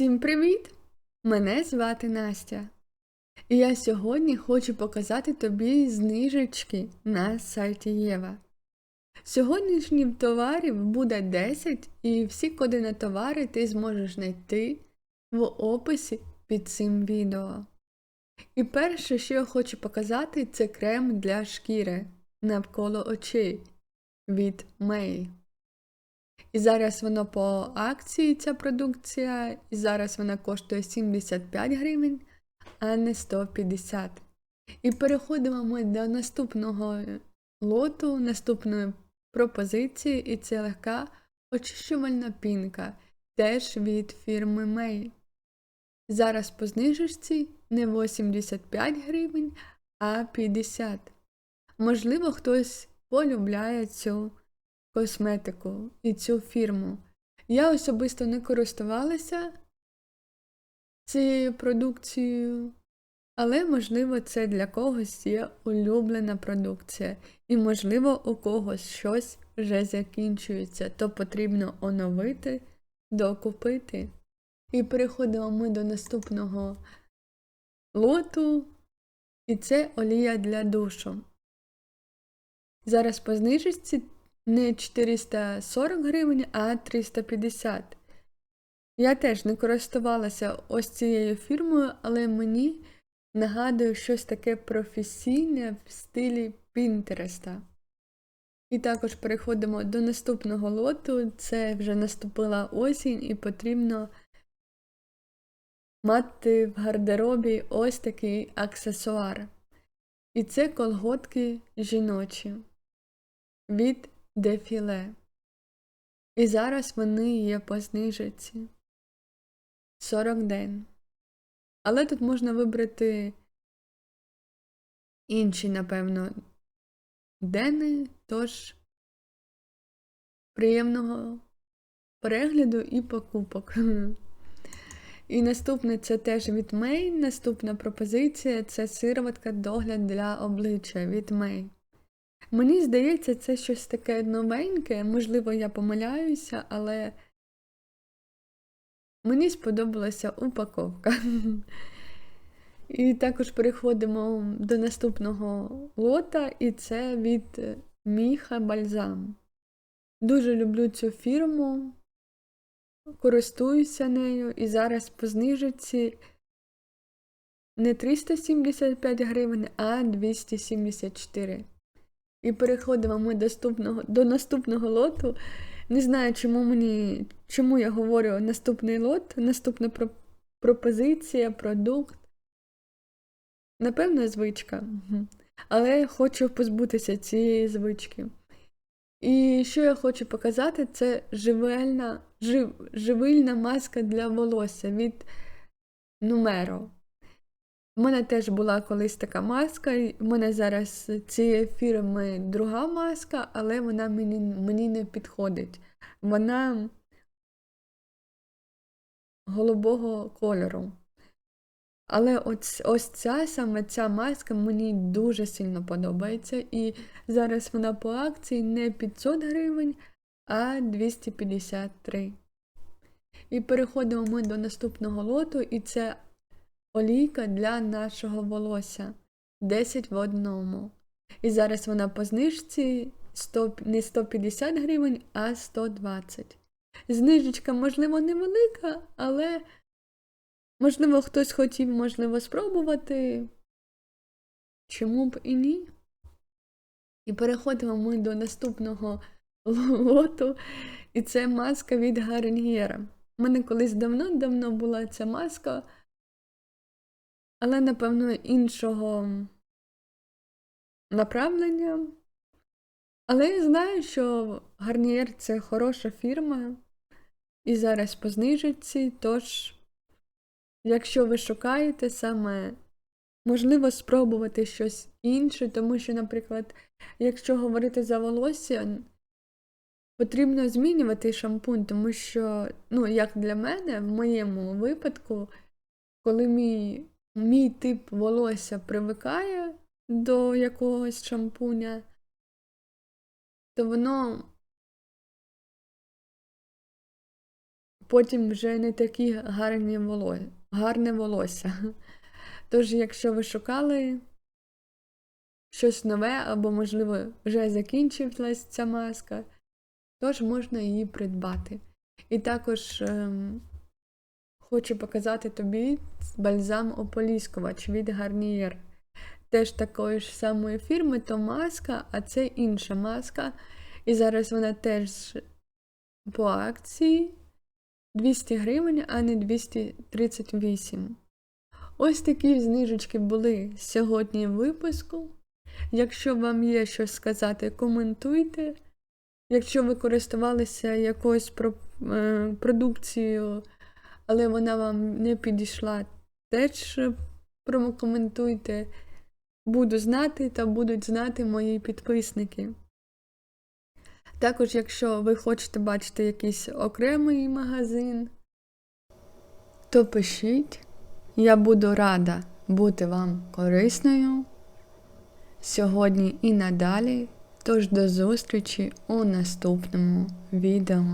Всім привіт! Мене звати Настя. І я сьогодні хочу показати тобі знижечки на сайті Єва. Сьогоднішніх товарів буде 10, і всі коди на товари ти зможеш знайти в описі під цим відео. І перше, що я хочу показати, це крем для шкіри навколо очей від May. І зараз воно по акції ця продукція, і зараз вона коштує 75 гривень, а не 150. І переходимо ми до наступного лоту, наступної пропозиції, і це легка очищувальна пінка, теж від фірми May. Зараз по знижечці не 85 гривень, а 50. Можливо, хтось полюбляє цю косметику і цю фірму. Я особисто не користувалася цією продукцією, але, можливо, це для когось є улюблена продукція, і, можливо, у когось щось вже закінчується, то потрібно оновити, докупити. І переходимо ми до наступного лоту, і це олія для душу. Зараз по знижці не 440 гривень, а 350. Я теж не користувалася ось цією фірмою, але мені нагадує щось таке професійне в стилі Пінтереста. І також переходимо до наступного лоту. Це вже наступила осінь, і потрібно мати в гардеробі ось такий аксесуар. І це колготки жіночі від дефіле. І зараз вони є по знижці 40 день. Але тут можна вибрати інші, напевно, дени, тож приємного перегляду і покупок. І наступне це теж від May. Наступна пропозиція це сироватка догляд для обличчя від May. Мені здається, це щось таке новеньке, можливо, я помиляюся, але мені сподобалася упаковка. І також переходимо до наступного лота, і це від Міха Бальзам. Дуже люблю цю фірму, користуюся нею, і зараз по знижці не 375 гривень, а 274. І переходимо ми доступного, до наступного лоту. Не знаю, чому мені, чому я говорю наступний лот, наступна пропозиція, продукт. Напевно, звичка. Але я хочу позбутися цієї звички. І що я хочу показати, це живельна, жив, живильна маска для волосся від Numero. У мене теж була колись така маска, в мене зараз цієї фірми друга маска, але вона мені мені не підходить. Вона голубого кольору. Але ось, ось ця саме ця маска мені дуже сильно подобається. І зараз вона по акції не 500 гривень, а 253. І переходимо ми до наступного лоту, і це олійка для нашого волосся 10 в одному. І зараз вона по знижці 100, не 150 гривень, а 120. Знижечка, можливо, невелика, але, можливо, хтось хотів, можливо, спробувати. Чому б і ні? І переходимо ми до наступного лоту, і це маска від Гарньєра. У мене колись давно-давно була ця маска але, напевно, іншого направлення. Але я знаю, що Гарнієр це хороша фірма, і зараз по знижці, тож, якщо ви шукаєте саме, можливо, спробувати щось інше, тому що, наприклад, якщо говорити за волосся, потрібно змінювати шампунь, тому що, ну, як для мене, в моєму випадку, коли мій мій тип волосся привикає до якогось шампуня, то воно потім вже не такі гарні воло... гарне волосся. Тож, якщо ви шукали щось нове, або, можливо, вже закінчилась ця маска, тож можна її придбати. І також ем, хочу показати тобі бальзам ополіскувач від Garnier. Теж такої ж самої фірми, то маска, а це інша маска. І зараз вона теж по акції 200 гривень, а не 238. Ось такі знижечки були сьогодні в випуску. Якщо вам є щось сказати, коментуйте. Якщо ви користувалися якоюсь е, продукцією, але вона вам не підійшла, теж прокоментуйте. Буду знати та будуть знати мої підписники. Також, якщо ви хочете бачити якийсь окремий магазин, то пишіть. Я буду рада бути вам корисною сьогодні і надалі. Тож до зустрічі у наступному відео.